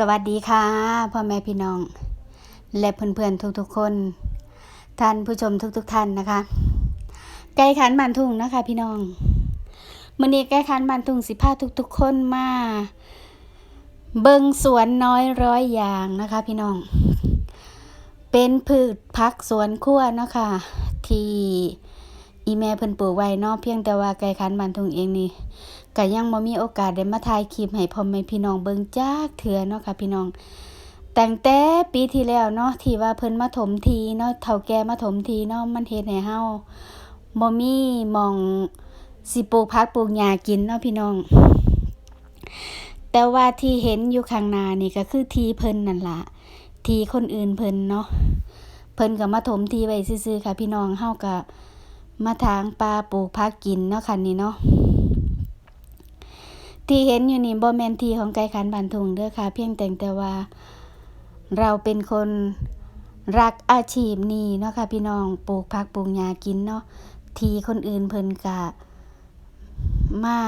สวัสดีค่ะพ่อแม่พี่น้อง และเพื่อนๆทุกๆคน ท่านผู้ชมทุกๆท่านนะคะ ไก่ขันบานทุ่งนะคะ พี่น้องมื้อนี้ไก่ขันบานทุ่งสิพาทุก ๆ คนมา เบิงสวนน้อยร้อยอย่างนะคะ พี่น้อง เป็นพืชพักสวนครัวนะคะที่ อีแม่เพิ่นปลูกไว้นาะเพียงแต่ว่าไก่ขันบานทุ่งเองนี่ก็ยังบ่มีโอกาสได้มาถ่ายคลิปให้พ่อแม่พี่น้องเบิ่งจักเถื่อเนาะค่ะพี่น้องตั้งแต่ปีที่แล้วเนาะที่ว่าเพิ่นมาถมทีเนาะเฒ่าแก่มาถมทีเนาะมันเฮ็ดให้เฮาบ่มีมองสิปลูกผักปลูกหญ้ากินเนาะพี่น้อง แต่ว่าที่เห็นอยู่ข้างหน้านี่ก็คือทีเพิ่นนั่นล่ะทีคนอื่นเพิ่นเนาะเพิ่นก็มาถมทีไว้ซื่อๆค่ะพี่น้องเฮาก็ มาถางปลาปลูกผักกินเนาะค่ะนี่เนาะที่เห็นอยู่นี่บ่แมนทีของไก่ขันบานทุงเด้อค่ะ เพียงแต่แต่ว่า เราเป็นคนรักอาชีพนี้เนาะค่ะพี่น้องปลูกผักปลูกหญ้ากินเนาะทีคนอื่นเพิ่นก็มา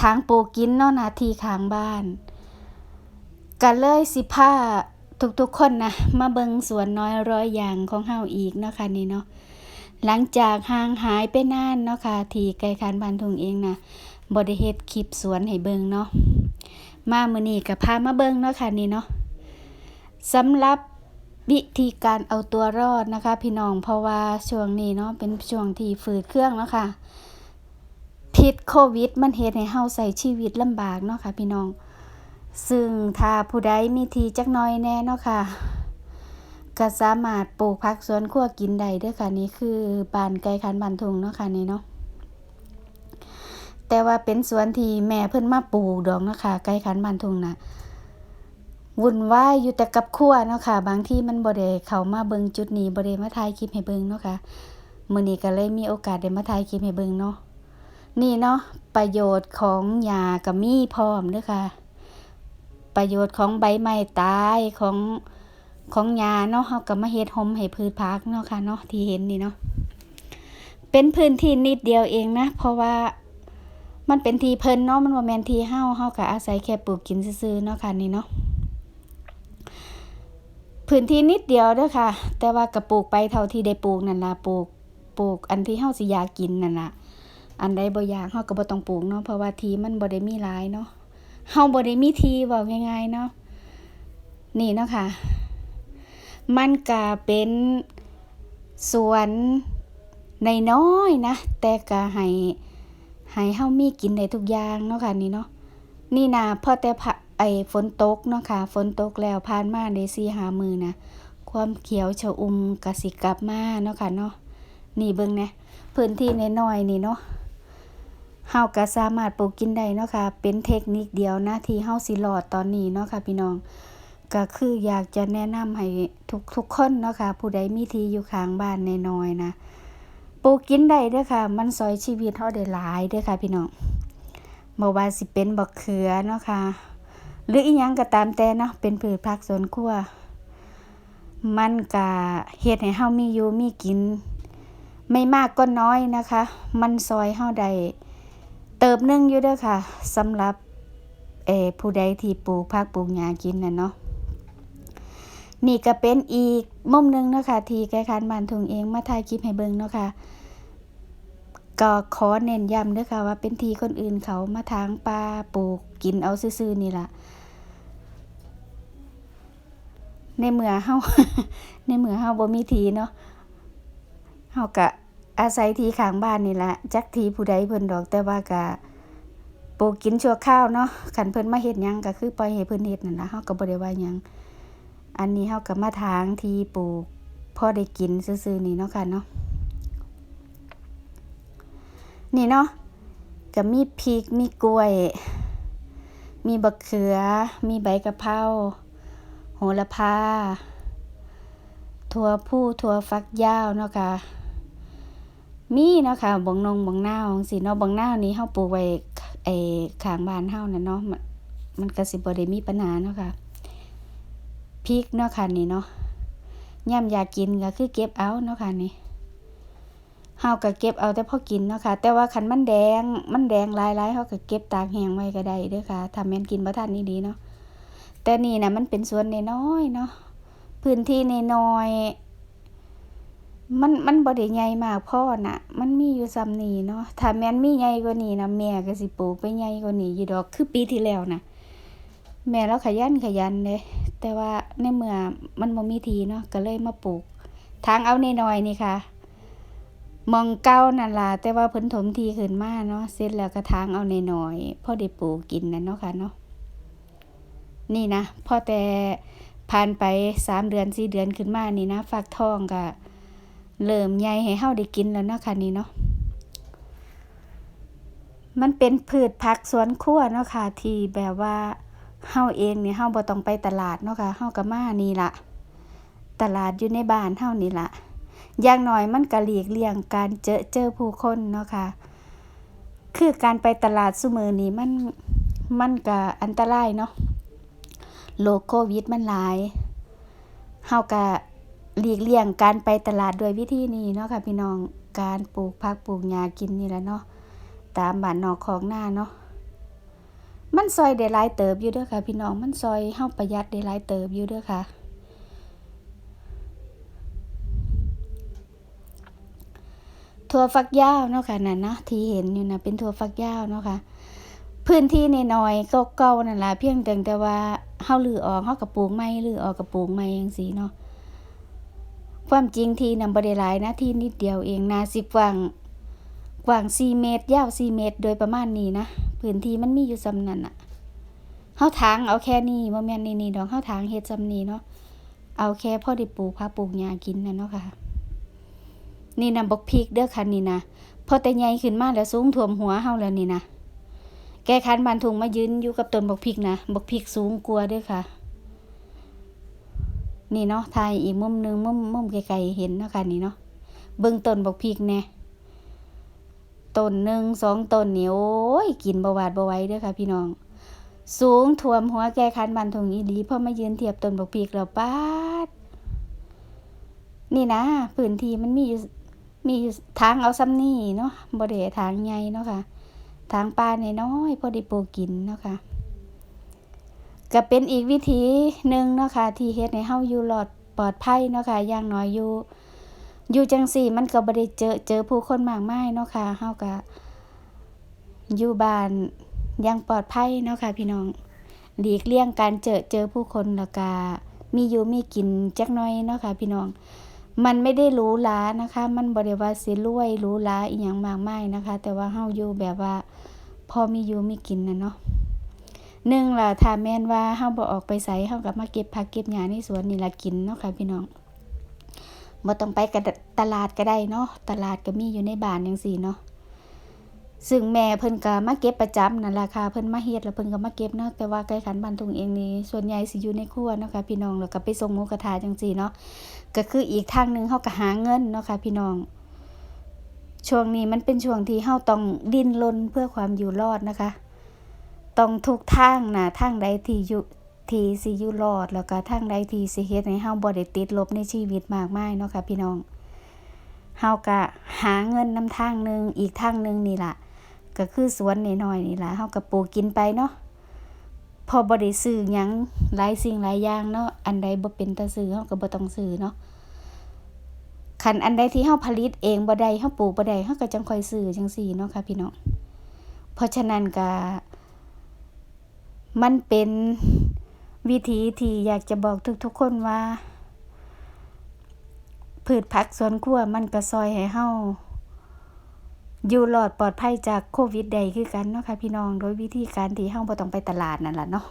ทางปลูกกินเนาะนะที่ข้างบ้านก็เลยสิพาทุกๆคนนะมาเบิงสวนน้อยร้อยอย่างของเฮาอีกเนาะค่ะนี่เนาะ หลังจากห่างหายไปนานเนาะค่ะ ที่ไก่ขันบานทุงเองนะบ่ได้เฮ็ดคลิปสวนให้เบิงเนาะ มามือนี้ก็พามาเบิงเนาะค่ะนี่เนาะสำหรับวิธีการเอาตัวรอดนะคะ พี่น้องเพราะว่าช่วงนี้เนาะเป็นช่วงที่ฝืดเครื่องเนาะค่ะพิษโควิด มันเฮ็ดให้เฮาใช้ชีวิตลำบากเนาะค่ะพี่น้อง ซึ่งถ้าผู้ใดมีทีจักน้อยแน่เนาะค่ะ ก็สามารถปลูกผักสวนครัวกินได้เด้อค่ะนี่คือบ้านไก่คันบ้านทุงเนาะค่ะนี่เนาะแต่ว่าเป็นสวนที่แม่เพิ่นมาปลูกดอกเนาะค่ะไก่ขันบ้านทุงน่ะวุ่นวายอยู่แต่กับครัวเนาะค่ะ บางที่มันบ่ได้เข้ามาเบิงจุดนี้บ่ได้มาถ่ายคลิปให้เบิงเนาะค่ะมื้อนี้ก็เลยมีโอกาสได้มาถ่ายคลิปให้เบิงเนาะนี่เนาะประโยชน์ของหญ้าก็มีพร้อมเด้อค่ะ ประโยชน์ของใบไม้ตายของ ของหญ้าเนาะเฮาก็มาเฮ็ดหมให้พืชผักเนาะค่ะเนาะที่เห็นนี่เนาะเป็นพื้นที่นิดเดียวเองนะ เพราะว่ามันเป็นทีเพิ่นเนาะมันบ่าแมนทีเฮาเฮาก็อาศัยแค่ปลูกกินซื่อๆเนาะค่ะนี่เนาะพื้นที่นิดเดียวเด้อค่ะ แต่ว่าก็ปลูกไปเท่าที่ได้ปลูกนั่นล่ะปลูกปลูกอันที่เฮาสิอยากกินนั่นล่ะอันใดบ่อยากเฮาก็บ่ต้องปลูกเนาะเพราะว่าทีมันบ่ได้มีหลายเนาะเฮาบ่ได้มีทีเว้าง่ายๆเนาะนี่เนาะค่ะ มันก็เป็นสวนในน้อยนะ แต่ก็ให้ให้เฮามีกินได้ทุกอย่างเนาะค่ะนี่เนาะนี่นะพอแต่ไอ้ฝนตกเนาะค่ะฝนตกแล้วผ่านมาได้4 5มื้อนะความเขียวชอุ่มกสิกลับมาเนาะค่ะเนาะนี่เบิ่งแหนะพื้นที่น้อยๆนี่เนาะเฮาก็สามารถปลูกกินได้เนาะค่ะ เป็นเทคนิคเดียวนะที่เฮาสิรอดตอนนี้เนาะค่ะพี่น้อง ก็คืออยากจะแนะนำให้ทุกทุกคนเนาะค่ะผู้ใดมีทีอยู่ข้างบ้านในน้อยนะปลูกกินได้เด้อค่ะ มันซอยชีวิตเฮาได้หลายเด้อค่ะ พี่น้องบ่ว่าสิเป็นบักเขือเนาะค่ะ หรืออีหยังก็ตามแต่เนาะเป็นพืชผักสวนครัว มันก็เฮ็ดให้เฮามีอยู่มีกิน ไม่มากก็น้อยนะคะ มันซอยเฮาได้เติบนึงอยู่เด้อค่ะสำหรับเอ่อผู้ใดที่ปลูกผักปลูกหญ้ากินน่ะเนาะ นี่ก็เป็นอีกมุมหนึงเนาะค่ะที่ไก่คันบ้านทุงเองมาถ่ายคลิปให้เบิ่งเนาะค่ะก็ขอเน้นย้ำเด้อค่ะว่าเป็นทีคนอื่นเขามาทางปลาปลูกกินเอาซื่อๆนี่ล่ะ ในเมื่อเฮาในเมื่อเฮาบ่มีทีเนาะเฮาก็อาศัยทีข้างบ้านนี่ล่ะจักทีผู้ใดเพิ่นดอกแต่ว่าก็ปลูกกินชั่วคราวเนาะคันเพิ่นมาเฮ็ดหยังก็คือปล่อยให้เพิ่นเฮ็ดนั่นล่ะเฮาก็บ่ได้ว่าหยัง อันนี้เฮาก็มาทางที่ปลูกพ่อได้กินซื่อๆนี่เนาะค่ะเนาะนี่เนาะก็มีพริกมีกล้วย มีบักเขือ มีใบกะเพราโหระพาถั่วผู้ถั่วฟักยาวเนาะค่ะมีเนาะค่ะบังนงบังหน้าวจังซี่เนาะบังหน้านี้เฮาปลูกไว้ไอ้ข้างบ้านเฮาน่ะเนาะมันมันก็สิบ่ได้มีปัญหาเนาะค่ะ พริกเนาะค่ะนี่เนาะย่ำอยากกินก็คือเก็บเอาเนาะค่ะนี่เฮาก็เก็บเอาแต่พอกินเนาะค่ะ แต่ว่าคันมันแดง มันแดงลายๆเฮาก็เก็บตากแห้งไว้ก็ได้เด้อค่ะถ้าแม่นกินบ่ทันนี่ดีเนาะ แต่นี่นะมันเป็นสวนน้อยเนาะ พื้นที่น้อยมันมันบ่ได้ใหญ่มากพอน่ะ มันมีอยู่ซ้ำนี้เนาะ ถ้าแม่นมีใหญ่กว่านี้นะแม่ก็สิปลูกไปใหญ่กว่านี้อยู่ดอก คือปีที่แล้วน่ะ แม่เราขยันขยันเด้แต่ว่าในเมื่อมันบ่มีทีเนาะก็เลยมาปลูก ทางเอาน้อยนี่ค่ะมองเก่านั่นล่ะแต่ว่าเพิ่นถมทีขึ้นมาเนาะเสร็จแล้วก็ทางเอาน้อยๆพอได้ปลูกกินนั่นเนาะค่ะเนาะนี่นะพอแต่ผ่านไปสามเดือนสี่เดือนขึ้นมานี่นะฟักทองก็เริ่มใหญ่ให้เฮาได้กินแล้วเนาะค่ะนี่เนาะมันเป็นพืชผักสวนครัวเนาะค่ะที่แบบว่า เฮาเองนี่เฮาบ่ต้องไปตลาดเนาะค่ะเฮาก็มานี่ละตลาดอยู่ในบ้านเฮานี่ละอย่างน้อยมันก็หลีกเลี่ยงการเจอเจอผู้คนเนาะค่ะคือการไปตลาดซุมือนี้มันมันก็อันตรายเนาะโรคโควิดมันหลายเฮาก็หลีกเลี่ยงการไปตลาดด้วยวิธีนี้เนาะค่ะพี่น้องการปลูกผักปลูกหญ้ากินนี่แหละเนาะตามบ้านนอกของหน้าเนาะ มันซอยได้หลายเติบอยู่เด้อค่ะ พี่น้องมันซอยเฮาประหยัดได้หลายเติบอยู่เด้อค่ะ ถั่วฝักยาวเนาะค่ะนั่นนะที่เห็นอยู่นะเป็นถั่วฝักยาวเนาะค่ะพื้นที่น้อยๆเก่าๆนั่นล่ะเพียงแต่แต่ว่าเฮาลือออกเฮาก็ปลูกใหม่ลือออกก็ปลูกใหม่จังซี่เนาะความจริงที่นำบ่ได้หลายนะที่นิดเดียวเองนาสิกว้าง กว้าง4เมตร ยาว4เมตร โดยประมาณนี้นะพื้นที่มันมีอยู่ซำนั้นน่ะเฮาถางเอาแค่นี้บ่แม่นนี่ๆดอกเฮาถางเฮ็ดซำนี้เนาะเอาแค่พอได้ปลูกผักปลูกหญ้ากินน่ะเนาะค่ะ นี่นะบกพริกเด้อค่ะนี่นะพอแต่ใหญ่ขึ้นมาแล้วสูงท่วมหัวเฮาแล้วนี่นะแกคันบานทุงมายืนอยู่กับต้นบกพริกนะบกพริกสูงกว่าเด้อค่ะ นี่เนาะถ่ายอีกมุมนึงมุมมุมไกลๆเห็นเนาะค่ะนี่เนาะเบิ่งต้นบกพริกแน่ ต้นหนึ่งสองต้นนี่โอ้ยกินบ่หวาดบ่ไหวเด้อค่ะพี่น้อง สูงท่วมหัวแกคันบานทงอีหลีพอมายืนเทียบต้นบักพริกแล้วป๊าด นี่นะพื้นที่มันมีมีทางเอาซ้ำนี่เนาะบ่ได้ทางใหญ่เนาะค่ะ ทางป่าน้อยพอได้ปลูกกินเนาะค่ะก็เป็นอีกวิธีหนึ่งเนาะค่ะที่เฮ็ดให้เฮาอยู่รอดปลอดภัยเนาะค่ะอย่างน้อยอยู่ อยู่จังซี่มันก็บ่ได้เจอเจอผู้คนมากมายเนาะค่ะเฮาก็อยู่บ้านย่างปลอดภัยเนาะค่ะพี่น้องหลีกเลี่ยงการเจอเจอผู้คนแล้วก็มีอยู่มีกินจักหน่อยเนาะค่ะพี่น้อง มันไม่ได้รูหรานะคะ มันบริวาสิรวยรูหราอีหยังมากมายนะคะ แต่ว่าเฮาอยู่แบบว่าพอมีอยู่มีกินนะเนาะหนึ่งล่ะถ้าแม่นว่าเฮาบ่ออกไปไสเฮาก็มาเก็บผักเก็บหญ้าในสวนนี่ล่ะกินเนาะค่ะพี่น้อง บ่ต้องไปกับตลาดก็ได้เนาะตลาดก็มีอยู่ในบ้านจังซี่เนาะซึ่งแม่เพิ่นก็มาเก็บประจำนั่นล่ะค่ะเพิ่นมาเฮ็ดแล้วเพิ่นก็มาเก็บเนาะแต่ว่าไก่ขันบ้านทุงเองนี่ส่วนใหญ่สิอยู่ในครัวเนาะค่ะพี่น้องแล้วก็ไปส่งหมูกระทะจังซี่เนาะก็คืออีกทางหนึ่งเฮาก็หาเงินเนาะค่ะพี่น้องช่วงนี้มันเป็นช่วงที่เฮาต้องดิ้นรนเพื่อความอยู่รอดนะคะ ต้องทุกทางนะทางใดที่อยู่ ที่สิอยู่รอดแล้วก็ทางใดที่สิเฮ็ดให้เฮาบ่ได้ติดลบในชีวิตมากมายเนาะค่ะพี่น้องเฮาก็หาเงินนำทางหนึงอีกทางหนึงนี่ล่ะ ก็คือสวนน้อยๆนี่ล่ะเฮาก็ปลูกกินไปเนาะพอบ่ได้ซื้อหยังหลายสิ่งหลายอย่างเนาะอันใดบ่เป็นตาซื้อเฮาก็บ่ต้องซื้อเนาะคันอันใดที่เฮาผลิตเองบ่ได้เฮาปลูกบ่ได้เฮาก็จังค่อยซื้อจังซี่เนาะค่ะพี่น้องเพราะฉะนั้นก็มันเป็น วิธีที่อยากจะบอกทุกๆคนว่า พืชผักสวนครัวมันก็ซอยให้เฮาอยู่รอดปลอดภัยจากโควิดได้คือกันเนาะค่ะพี่น้องโดยวิธีการที่เฮาบ่ต้องไปตลาดนั่นแหละเนาะ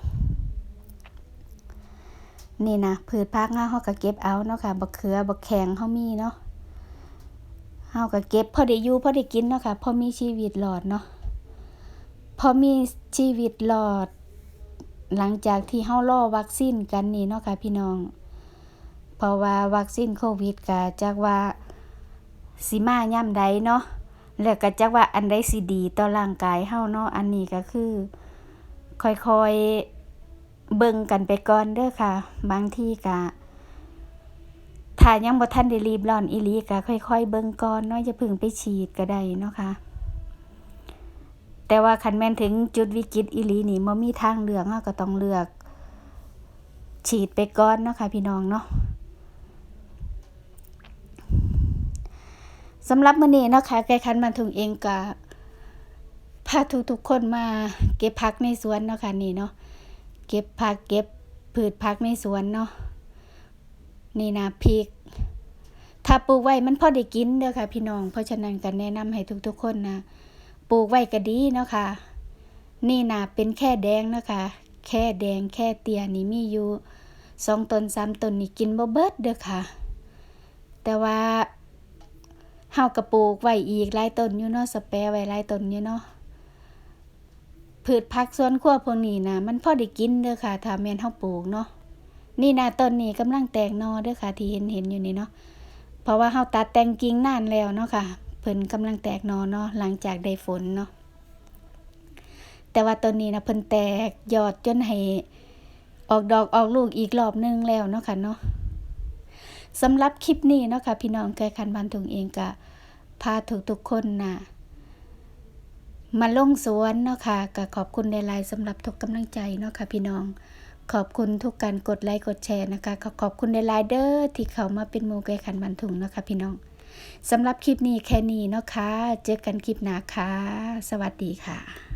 นี่นะพืชผักเฮาเฮาก็เก็บเอาเนาะค่ะบักเขือบักแข็งเฮามีเนาะเฮาก็เก็บพอได้อยู่พอได้กินเนาะค่ะพอมีชีวิตรอดเนาะพอมีชีวิตรอด หลังจากที่เฮารอวัคซีนกันนี่เนาะค่ะพี่น้อง เพราะว่าวัคซีนโควิดก็จักว่าสิมายามใดเนาะแล้วก็จักว่าอันใดสิดีต่อร่างกายเฮาเนาะอันนี้ก็คือ ค่อยๆเบิ่งกันไปก่อนเด้อค่ะ บางทีก็ถ้ายังบ่ทันได้รีบร้อนอีหลีก็ค่อย ๆ เบิ่งก่อนเนาะอย่าเพึ่งไปฉีดก็ได้เนาะค่ะ แต่ว่าคันแม่นถึงจุดวิกฤตอีหลีนี่บ่มีทางเลือกเฮาก็ต้องเลือก ฉีดไปก่อนเนาะค่ะพี่น้องเนาะสำหรับมื้อนี้เนาะค่ะไก่คันมาถึงเองก็พาทุกๆคนมาเก็บผักในสวนเนาะค่ะนี่เนาะเก็บผักเก็บพืชผักในสวนเนาะนี่นะพริก ถ้าปลูกไว้มันพอได้กินเด้อค่ะพี่น้อง เพราะฉะนั้นก็แนะนำให้ทุกๆคนนะ ปลูกไว้ก็ดีเนาะค่ะ นี่นะเป็นแค่แดงเนาะคะแค่แดงแค่เตียนี่มีอยู่สองต้นสามต้นนี่กินบ่เบิดเด้อค่ะ แต่ว่าเฮากระปลูกไว้อีกหลายต้นอยู่เนาะสแปรไว้หลายต้นอยู่เนาะพืชผักสวนครัวพวกนี้นะมันพอได้กินเด้อค่ะถ้าแม่นเฮาปลูกเนาะนี่นะต้นนี้กำลังแตกนอเด้อค่ะ ที่เห็นเห็นอยู่นี่เนาะเพราะว่าเฮาตัดแต่งกิ่งนานแล้วเนาะค่ะ เพิ่นกำลังแตกนอเนาะหลังจากได้ฝนเนาะแต่ว่าต้นนี้นะเพิ่นแตกยอดจนให้ออกดอกออกลูกอีกรอบหนึงแล้วเนาะค่ะเนาะสำหรับคลิปนี้เนาะค่ะพี่น้องแก่คันบันทุงเองก็พาทุกทุกคนน่ะมาลงสวนเนาะค่ะก็ขอบคุณในไลน์สำหรับทุกกำลังใจเนาะค่ะพี่น้องขอบคุณทุกการกดไลค์กดแชร์นะคะขอขอบคุณในไลน์เดอร์ที่เขามาเป็นหมูไก่ขันบันทุงเนาะค่ะพี่น้อง สำหรับคลิปนี้แค่นี้เนาะค่ะเจอกันคลิปหน้าค่ะ สวัสดีค่ะ